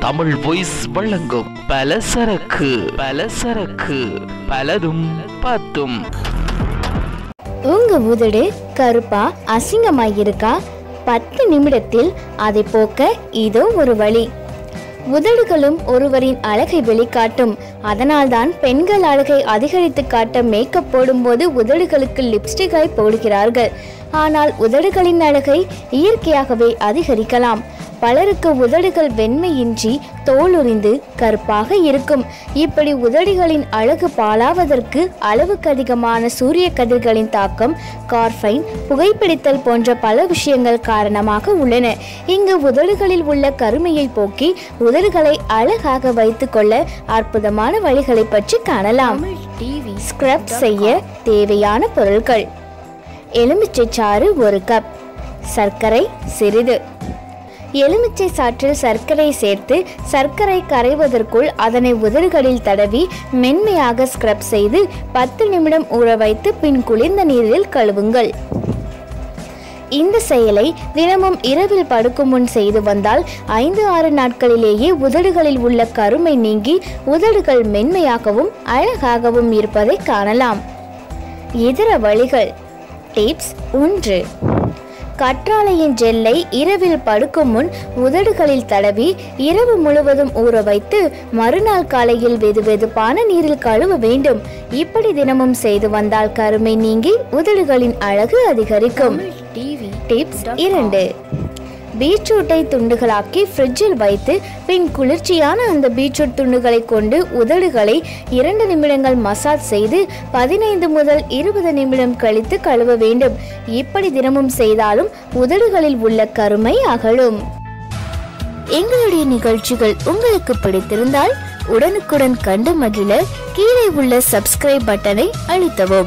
Tamil voice வழங்கும் பலசரக்கு பலசரக்கு பலதும் பத்தும். உங்க உதடு கருப்பா அசிங்கமாயிருக்கா? பத்து நிமிடத்தில் அதை போக்க இதோ ஒரு வழி. உதடுகளும் ஒருவரின் அழகை வெளிக்காட்டும். அதனால்தான் பெண்கள் அழகை அதிகரித்து காட்ட மேக்கப் போடும்போது உதடுகளுக்கு லிப்ஸ்டிக்கை போடுகிறார்கள். ஆனால் உதடுகளின் அழகை இயற்கையாகவே அதிகரிக்கலாம். பலருக்கு உதடுகள் வெண்மையின்றி தோலுரிந்து கருப்பாக இருக்கும். இப்படி உதடுகளின் அழகு பாழாவதற்கு அளவுக்கு அதிகமான சூரிய கதிர்களின் தாக்கம் கார்பைன் புகைப்பிடித்தல் போன்ற பல விஷயங்கள் காரணமாக உள்ளன. இங்கு உதடுகளில் உள்ள கருமையை போக்கி உதடுகளை அழகாக வைத்துக்கொள்ள அற்புதமான வழிகளை பற்றி காணலாம். ஸ்க்ரப் செய்ய தேவையான பொருட்கள் எலுமிச்சை சாறு ஒரு கப் சர்க்கரை சிறிது. எலுமிச்சை சாற்றில் சர்க்கரை சேர்த்து சர்க்கரை கரைவதற்குள் அதனை உதடுகளில் தடவி மென்மையாக ஸ்க்ரப் செய்து பத்து நிமிடம் ஊற வைத்து பின் குளிர்ந்த நீரில் கழுவுங்கள். இந்த செயலை தினமும் இரவில் படுக்கும் முன் செய்து வந்தால் ஐந்து ஆறு நாட்களிலேயே உதடுகளில் உள்ள கருமை நீங்கி உதடுகள் மென்மையாகவும் அழகாகவும் இருப்பதை காணலாம். இதர வழிகள். டிப்ஸ் ஒன்று. கற்றாழையின் ஜெல்லை இரவில் படுக்கும் முன் உதடுகளில் தடவி இரவு முழுவதும் ஊற வைத்து மறுநாள் காலையில் வெதுவெதுப்பான நீரில் கழுவ வேண்டும். இப்படி தினமும் செய்து வந்தால் கருமை நீங்கி உதடுகளின் அழகு அதிகரிக்கும். டிப்ஸ் இரண்டு. பீட்ரூட்டை துண்டுகளாக்கி ஃப்ரிட்ஜில் வைத்து பின் குளிர்ச்சியான அந்த பீட்ரூட் துண்டுகளை கொண்டு உதடுகளை இரண்டு நிமிடங்கள் மசாஜ் செய்து பதினைந்து முதல் இருபது நிமிடம் கழித்து கழுவ வேண்டும். இப்படி தினமும் செய்தாலும் உதடுகளில் உள்ள கருமை அகலும். எங்களுடைய நிகழ்ச்சிகள் உங்களுக்கு பிடித்திருந்தால் உடனுக்குடன் கண்டு மகிழ கீழே உள்ள சப்ஸ்கிரைப் பட்டனை அழுத்தவும்.